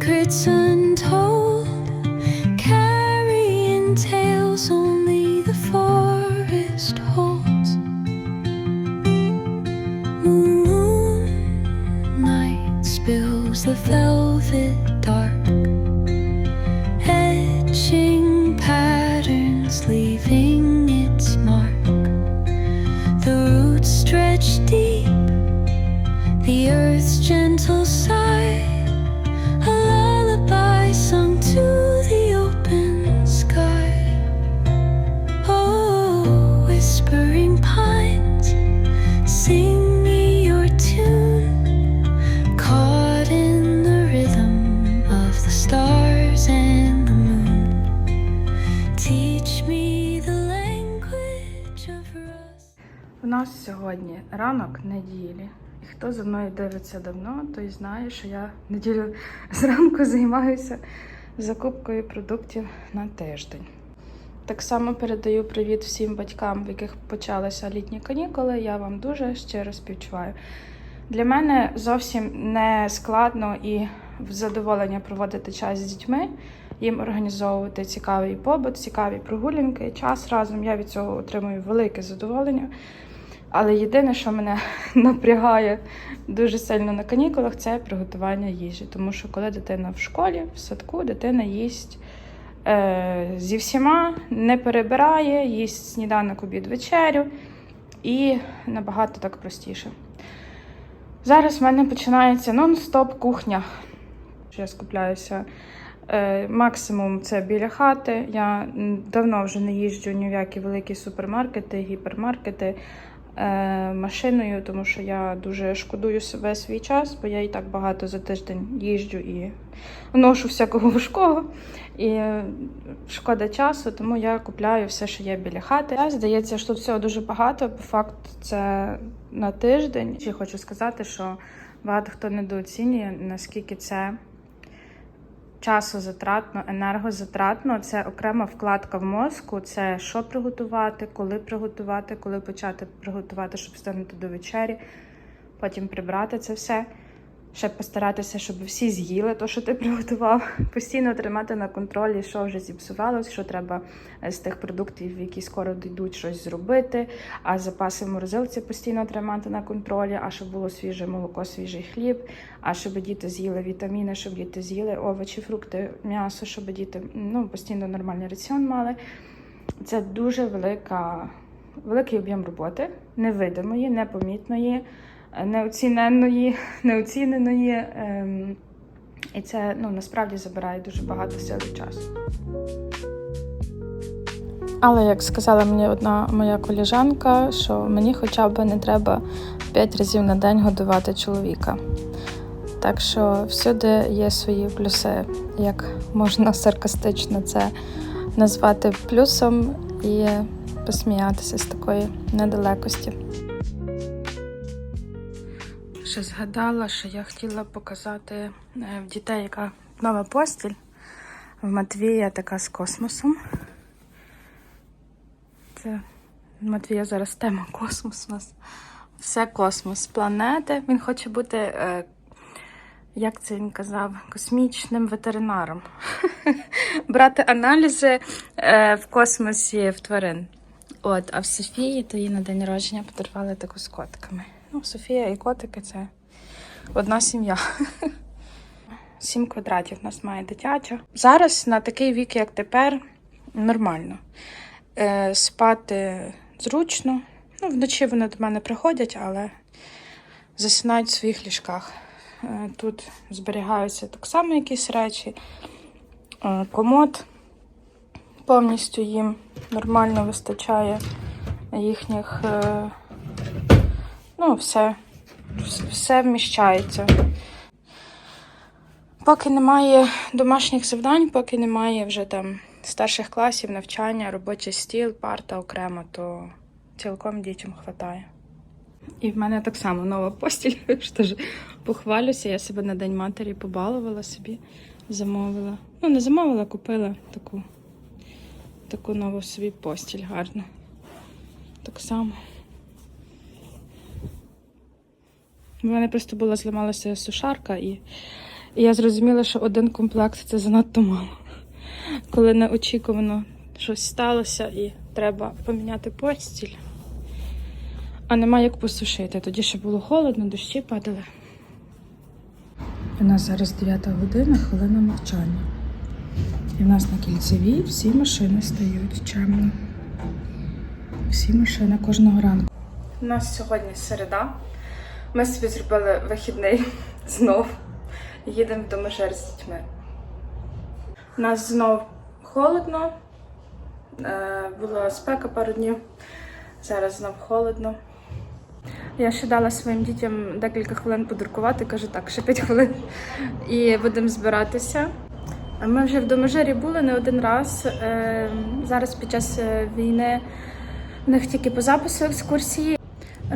curtain сьогодні ранок неділі. І хто за мною дивиться давно, той знає, що я неділю зранку займаюся закупкою продуктів на тиждень. Так само передаю привіт всім батькам, в яких почалися літні канікули. Я вам дуже щиро співчуваю. Для мене зовсім не складно і в задоволення проводити час з дітьми, їм організовувати цікавий побут, цікаві прогулянки, час разом. Я від цього отримую велике задоволення. Але єдине, що мене напрягає дуже сильно на канікулах, це приготування їжі. Тому що коли дитина в школі, в садку, дитина їсть е, зі всіма, не перебирає, їсть сніданок, обід, вечерю і набагато так простіше. Зараз в мене починається нон-стоп кухня. Я скупляюся е, максимум це біля хати. Я давно вже не їжджу ні в які великі супермаркети, гіпермаркети машиною, тому що я дуже шкодую себе свій час, бо я і так багато за тиждень їжджу і ношу всякого важкого. І е, шкода часу, тому я купляю все, що є біля хати. Здається, що всього дуже багато. По факту, це на тиждень. Ще хочу сказати, що багато хто недооцінює, наскільки це часозатратно, енергозатратно. Це окрема вкладка в мозку. Це що приготувати, коли приготувати, коли почати приготувати, щоб встигнути до вечері, потім прибрати це все. Ще постаратися, щоб всі з'їли те, що ти приготував. Постійно тримати на контролі, що вже зіпсувалось, що треба е, з тих продуктів, які скоро дійдуть, щось зробити. А запаси в морозилці постійно тримати на контролі, а щоб було свіже молоко, свіжий хліб, а щоб діти з'їли вітаміни, щоб діти з'їли овочі, фрукти, м'ясо, щоб діти ну, постійно нормальний раціон мали. Це дуже велика, великий об'єм роботи, невидимої, непомітної неоціненої, неоціненої. Ем, і це ну, насправді забирає дуже багато сил і часу. Але як сказала мені одна моя коліжанка, що мені хоча б не треба 5 разів на день годувати чоловіка. Так що всюди є свої плюси, як можна саркастично це назвати плюсом і посміятися з такої недалекості. Ще згадала, що я хотіла показати е, в дітей, яка нова постіль. В Матвія така з космосом. Це Матвія зараз тема космос у нас. Все космос, планети. Він хоче бути, е, як це він казав, космічним ветеринаром. Брати аналізи е, в космосі в тварин. От, а в Софії то їй на день народження подарували таку з котками. Ну, Софія і котики це одна сім'я. Сім квадратів у нас має дитяча. Зараз на такий вік, як тепер, нормально. Е, спати зручно. Ну, вночі вони до мене приходять, але засинають в своїх ліжках. Е, тут зберігаються так само якісь речі. Е, комод повністю їм нормально вистачає їхніх. Е, Ну, все, все вміщається. Поки немає домашніх завдань, поки немає вже там старших класів, навчання, робочий стіл, парта окремо, то цілком дітям вистачає. І в мене так само нова постіль. що теж похвалюся. Я себе на День матері побалувала собі, замовила. Ну, не замовила, купила таку, таку нову собі постіль гарну. Так само. У мене просто була зламалася сушарка, і, і я зрозуміла, що один комплект це занадто мало. Коли неочікувано щось сталося і треба поміняти постіль. А нема як посушити. Тоді ще було холодно, дощі падали. У нас зараз 9 година, хвилина мовчання. І в нас на кільцевій всі машини стають чемно. Всі машини кожного ранку. У нас сьогодні середа. Ми собі зробили вихідний знов. Їдемо до Межер з дітьми. У нас знов холодно. Е, Була спека пару днів. Зараз знов холодно. Я ще дала своїм дітям декілька хвилин подуркувати, кажу так, ще 5 хвилин. І будемо збиратися. Ми вже в Домежері були не один раз. Е, Зараз під час е, війни в них тільки по запису екскурсії.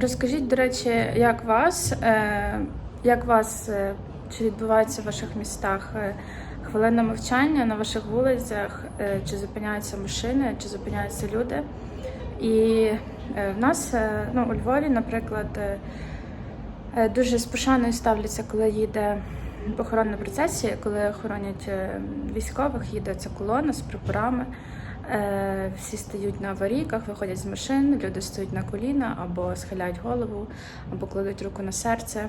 Розкажіть, до речі, як вас, е, як вас е, чи відбувається в ваших містах е, хвилина мовчання на ваших вулицях, чи зупиняються машини, чи зупиняються люди? І в нас ну, у Львові, наприклад, дуже з пошаною ставляться, коли їде похоронна процесія, коли охоронять е, військових, їде ця колона з прапорами. Е, Всі стають на аварійках, виходять з машин, люди стоять на коліна або схиляють голову, або кладуть руку на серце.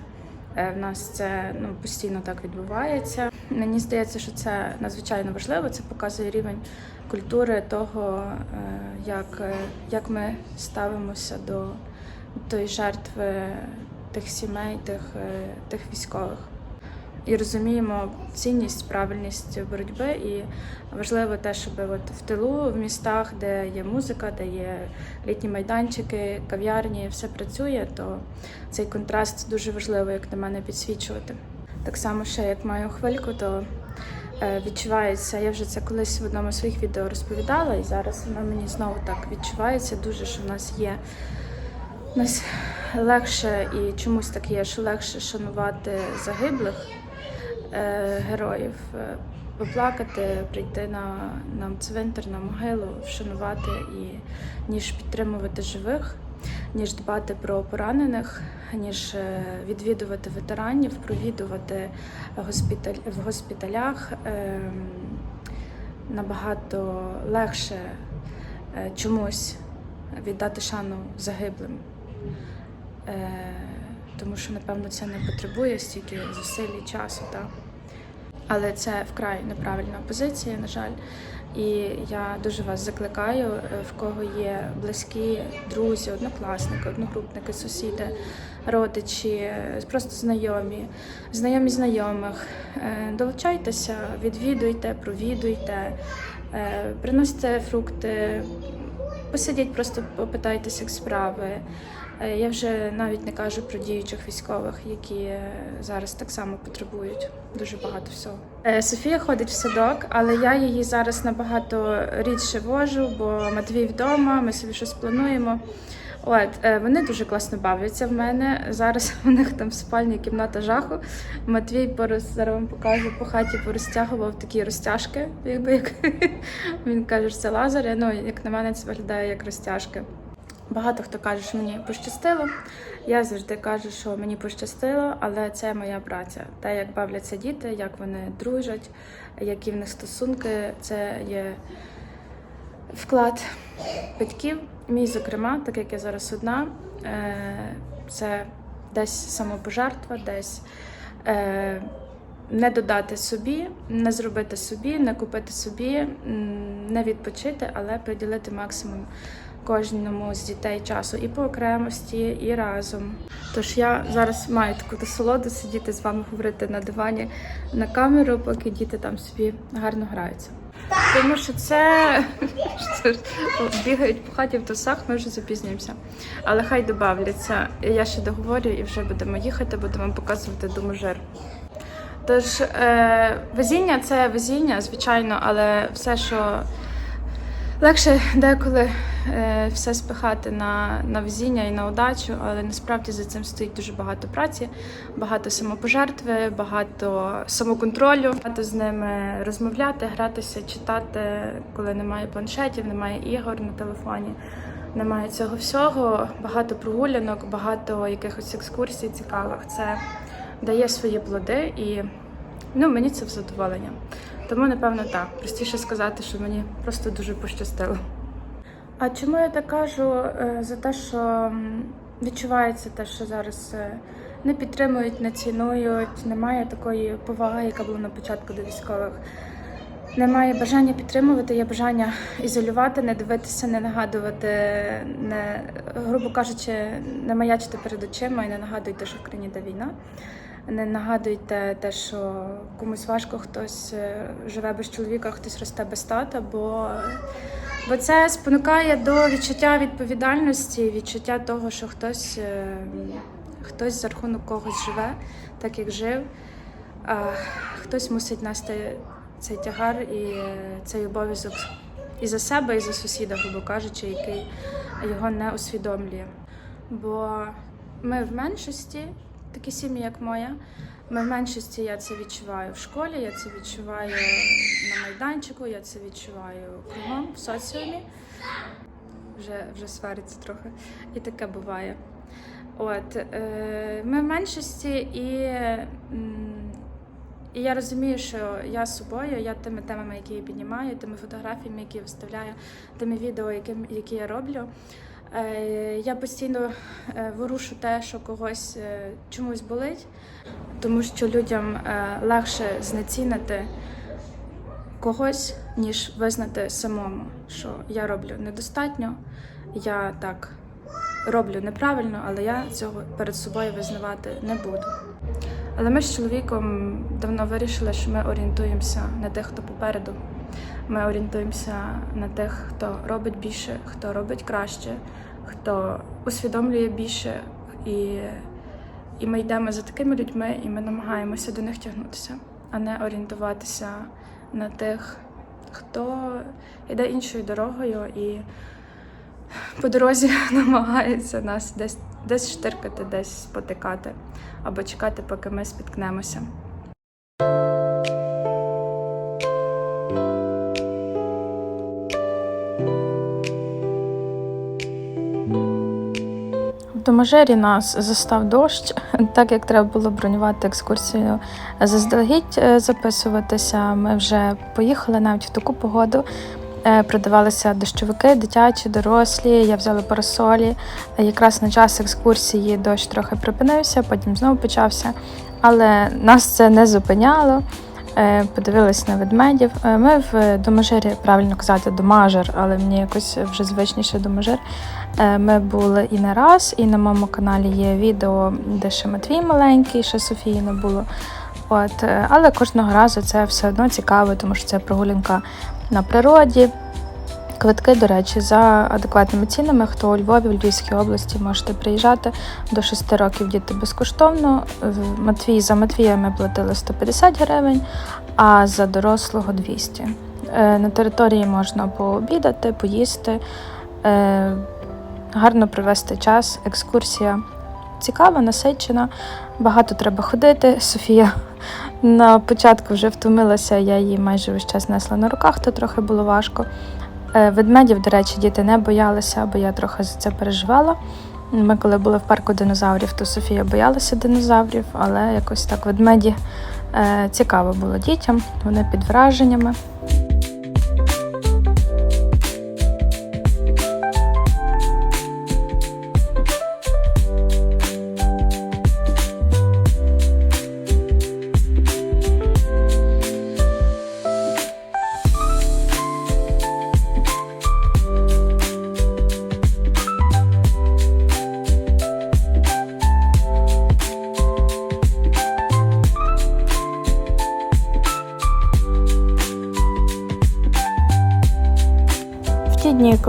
Е, В нас це ну, постійно так відбувається. Мені здається, що це надзвичайно важливо. Це показує рівень культури того, е, як, як ми ставимося до тої жертви тих сімей, тих, тих військових. І розуміємо цінність, правильність боротьби. І важливо те, щоб от в тилу, в містах, де є музика, де є літні майданчики, кав'ярні, все працює, то цей контраст дуже важливо, як на мене, підсвічувати. Так само, ще як маю хвильку, то е, відчувається. Я вже це колись в одному з своїх відео розповідала, і зараз воно мені знову так відчувається дуже, що в нас є. Нас легше і чомусь так є, що легше шанувати загиблих героїв, е, поплакати, прийти на, на цвинтар, на могилу, вшанувати і ніж підтримувати живих, ніж дбати про поранених, ніж е, відвідувати ветеранів, провідувати госпіталь в госпіталях. Ем, набагато легше е, чомусь віддати шану загиблим. Е, тому що, напевно, це не потребує стільки зусиль і часу. Так? Але це вкрай неправильна позиція, на жаль. І я дуже вас закликаю, е, в кого є близькі друзі, однокласники, одногрупники, сусіди, родичі, е, просто знайомі, знайомі знайомих. Е, Долучайтеся, відвідуйте, провідуйте, приносите фрукти, посидіть, просто попитайтеся, як справи. Е, Я вже навіть не кажу про діючих військових, які е, зараз так само потребують дуже багато всього. Е, Софія ходить в садок, але я її зараз набагато рідше вожу, бо Матвій вдома, ми собі щось плануємо. От вони дуже класно бавляться в мене. Зараз у них там в спальні кімната жаху. Матвій порос зараз вам покажу по хаті порозтягував такі розтяжки, якби як він каже, що це лазери. Ну як на мене, це виглядає як розтяжки. Багато хто каже, що мені пощастило. Я завжди кажу, що мені пощастило, але це моя праця. Те, як бавляться діти, як вони дружать, які в них стосунки, це є вклад батьків. Мій, зокрема, так як я зараз одна, е, це десь самопожертва, десь е, не додати собі, не зробити собі, не купити собі, не відпочити, але приділити максимум кожному з дітей часу і по окремості, і разом. Тож я зараз маю таку насолоду сидіти з вами говорити на дивані на камеру, поки діти там собі гарно граються. Тому що це, бігають по хаті в трусах, ми вже запізнюємося. Але хай добавляться. Я ще договорю і вже будемо їхати, будемо вам показувати доможер. Тож е, везіння це везіння, звичайно, але все, що Легше деколи е, все спихати на, на везіння і на удачу, але насправді за цим стоїть дуже багато праці, багато самопожертви, багато самоконтролю, багато з ними розмовляти, гратися, читати, коли немає планшетів, немає ігор на телефоні. Немає цього всього, багато прогулянок, багато якихось екскурсій цікавих. Це дає свої плоди і ну, мені це в задоволення. Тому, напевно, так. Простіше сказати, що мені просто дуже пощастило. А чому я так кажу? Е, За те, що відчувається те, що зараз е, не підтримують, не цінують, немає такої поваги, яка була на початку до військових. Немає бажання підтримувати, є бажання ізолювати, не дивитися, не нагадувати, не, грубо кажучи, не маячити перед очима і не нагадуйте, що в країні йде війна. Не нагадуйте те, що комусь важко, хтось е, живе без чоловіка, хтось росте без тата, бо, бо це спонукає до відчуття відповідальності, відчуття того, що хтось, е, хтось за рахунок когось живе, так як жив. А хтось мусить нести цей тягар і е, цей обов'язок і за себе, і за сусіда, грубо кажучи, який його не усвідомлює. Бо ми в меншості, такі сім'ї, як моя, ми в меншості я це відчуваю в школі, я це відчуваю на майданчику, я це відчуваю кругом в соціумі. Вже, вже свариться трохи. І таке буває. От, е, ми в меншості і. і я розумію, що я з собою, я тими темами, які я піднімаю, тими фотографіями, які я виставляю, тими відео, які, які я роблю. Е, Я постійно е, ворушу те, що когось е, чомусь болить, тому що людям легше знецінити когось, ніж визнати самому, що я роблю недостатньо, я так роблю неправильно, але я цього перед собою визнавати не буду. Але ми з чоловіком давно вирішили, що ми орієнтуємося на тих, хто попереду. Ми орієнтуємося на тих, хто робить більше, хто робить краще, хто усвідомлює більше. І, і ми йдемо за такими людьми, і ми намагаємося до них тягнутися, а не орієнтуватися на тих, хто йде іншою дорогою і по дорозі намагається нас десь, десь штиркати, десь спотикати або чекати, поки ми спіткнемося. Домажері нас застав дощ, так як треба було бронювати екскурсію заздалегідь е, записуватися. Ми вже поїхали навіть в таку погоду. Е, Продавалися дощовики, дитячі, дорослі. Я взяла парасолі. Е, Якраз на час екскурсії дощ трохи припинився, потім знову почався. Але нас це не зупиняло. Е, Подивились на ведмедів. Е, Ми в Домажирі, правильно казати, домажир, але мені якось вже звичніше домажир. Е, Ми були і не раз, і на моєму каналі є відео, де ще Матвій маленький, ще Софії не було. От, е, але кожного разу це все одно цікаво, тому що це прогулянка на природі. Квитки, до речі, за адекватними цінами. Хто у Львові, в Львівській області можете приїжджати до 6 років діти безкоштовно. Матвій за Матвія ми платили 150 гривень, а за дорослого 200. Е, На території можна пообідати, поїсти, е, гарно провести час, екскурсія цікава, насичена. Багато треба ходити. Софія на початку вже втомилася, я її майже весь час несла на руках, то трохи було важко. Е, Ведмедів, до речі, діти не боялися, бо я трохи за це переживала. Ми, коли були в парку динозаврів, то Софія боялася динозаврів, але якось так ведмеді е, цікаво було дітям, вони під враженнями.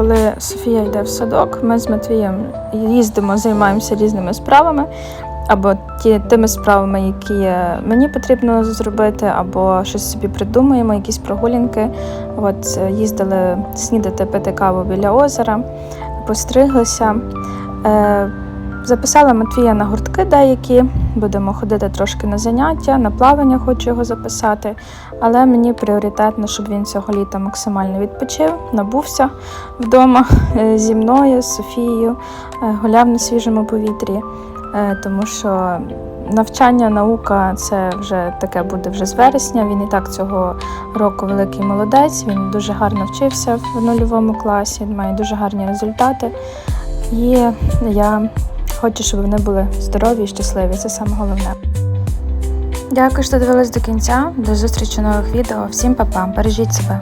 Коли Софія йде в садок, ми з Матвієм їздимо, займаємося різними справами. Або ті, тими справами, які мені потрібно зробити, або щось собі придумуємо, якісь прогулянки. От е, їздили снідати пити каву біля озера, постриглися. Е, Записала Матвія на гуртки деякі, будемо ходити трошки на заняття, на плавання хочу його записати, але мені пріоритетно, щоб він цього літа максимально відпочив, набувся вдома е, зі мною, з Софією, е, гуляв на свіжому повітрі, е, тому що навчання, наука це вже таке буде вже з вересня. Він і так цього року великий молодець. Він дуже гарно вчився в нульовому класі, має дуже гарні результати. І я хочу, щоб вони були здорові і щасливі. Це саме головне. Дякую, що дивились до кінця. До зустрічі нових відео. Всім па-па. Бережіть себе.